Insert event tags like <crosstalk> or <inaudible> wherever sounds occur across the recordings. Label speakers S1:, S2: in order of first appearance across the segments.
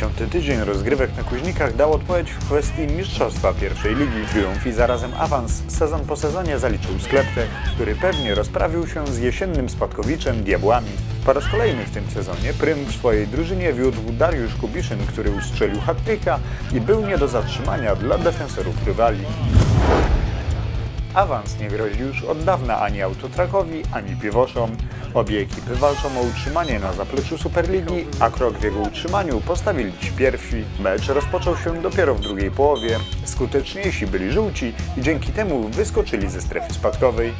S1: Piąty tydzień rozgrywek na Kuźnikach dał odpowiedź w kwestii mistrzostwa pierwszej ligi. Triumf i zarazem awans sezon po sezonie zaliczył Skleptek, który pewnie rozprawił się z jesiennym spadkowiczem Diabłami. Po raz kolejny w tym sezonie Prym w swojej drużynie wiódł Dariusz Kubiszyn, który ustrzelił hat i był nie do zatrzymania dla defensorów rywali. Awans nie grozi już od dawna ani Autotrakowi, ani Piwoszom. Obie ekipy walczą o utrzymanie na zapleczu Superligi, a krok w jego utrzymaniu postawili ci pierwsi. Mecz rozpoczął się dopiero w drugiej połowie. Skuteczniejsi byli żółci i dzięki temu wyskoczyli ze strefy spadkowej.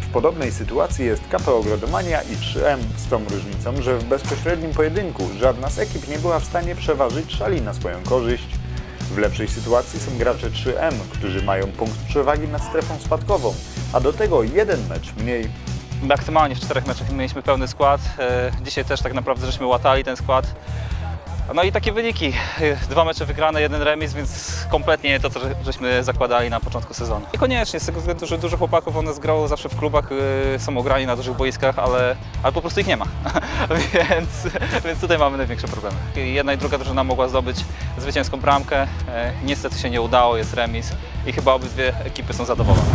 S1: W podobnej sytuacji jest KP Ogrodomania i 3M, z tą różnicą, że w bezpośrednim pojedynku żadna z ekip nie była w stanie przeważyć szali na swoją korzyść. W lepszej sytuacji są gracze 3M, którzy mają punkt przewagi nad strefą spadkową, a do tego jeden mecz mniej.
S2: Maksymalnie w czterech meczach mieliśmy pełny skład. E, Dzisiaj też tak naprawdę żeśmy łatali ten skład. No i takie wyniki. E, Dwa mecze wygrane, jeden remis, więc kompletnie nie to, co żeśmy zakładali na początku sezonu. Niekoniecznie, z tego względu, że dużo chłopaków u nas grało zawsze w klubach, e, są ograni na dużych boiskach, ale, ale po prostu ich nie ma. <laughs> więc, więc tutaj mamy największe problemy. Jedna i druga drużyna mogła zdobyć zwycięską bramkę. Niestety się nie udało, jest remis i chyba obydwie ekipy są zadowolone.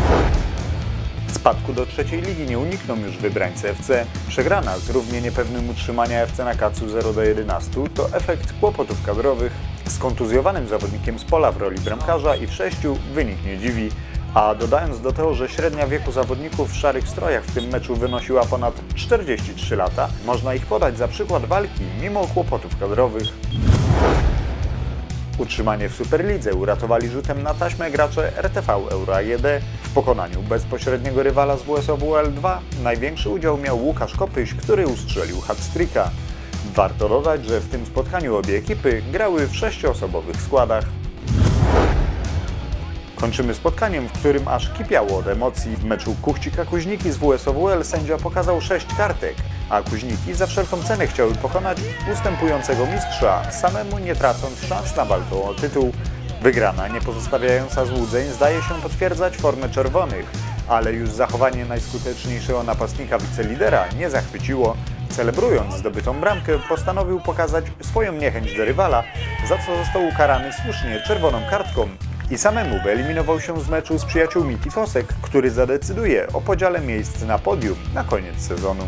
S1: Spadku do trzeciej ligi nie unikną już wybrańcy FC. Przegrana z równie niepewnym utrzymania FC na kacu 0 do 11 to efekt kłopotów kadrowych. Z kontuzjowanym zawodnikiem z pola w roli bramkarza i w sześciu wynik nie dziwi. A dodając do tego, że średnia wieku zawodników w szarych strojach w tym meczu wynosiła ponad 43 lata, można ich podać za przykład walki mimo kłopotów kadrowych. Utrzymanie w Superlidze uratowali rzutem na taśmę gracze RTV Euro AGD. W pokonaniu bezpośredniego rywala z WSOWL 2 największy udział miał Łukasz Kopyś, który ustrzelił hat-tricka. Warto dodać, że w tym spotkaniu obie ekipy grały w sześcioosobowych składach. Kończymy spotkaniem, w którym aż kipiało od emocji. W meczu Kuchcika-Kuźniki z WSOWL sędzia pokazał sześć kartek, a Kuźniki za wszelką cenę chciały pokonać ustępującego mistrza, samemu nie tracąc szans na walkę o tytuł. Wygrana, nie pozostawiająca złudzeń, zdaje się potwierdzać formę czerwonych, ale już zachowanie najskuteczniejszego napastnika wicelidera nie zachwyciło. Celebrując zdobytą bramkę, postanowił pokazać swoją niechęć do rywala, za co został ukarany słusznie czerwoną kartką i samemu wyeliminował się z meczu z przyjaciółmi Tifosek, który zadecyduje o podziale miejsc na podium na koniec sezonu.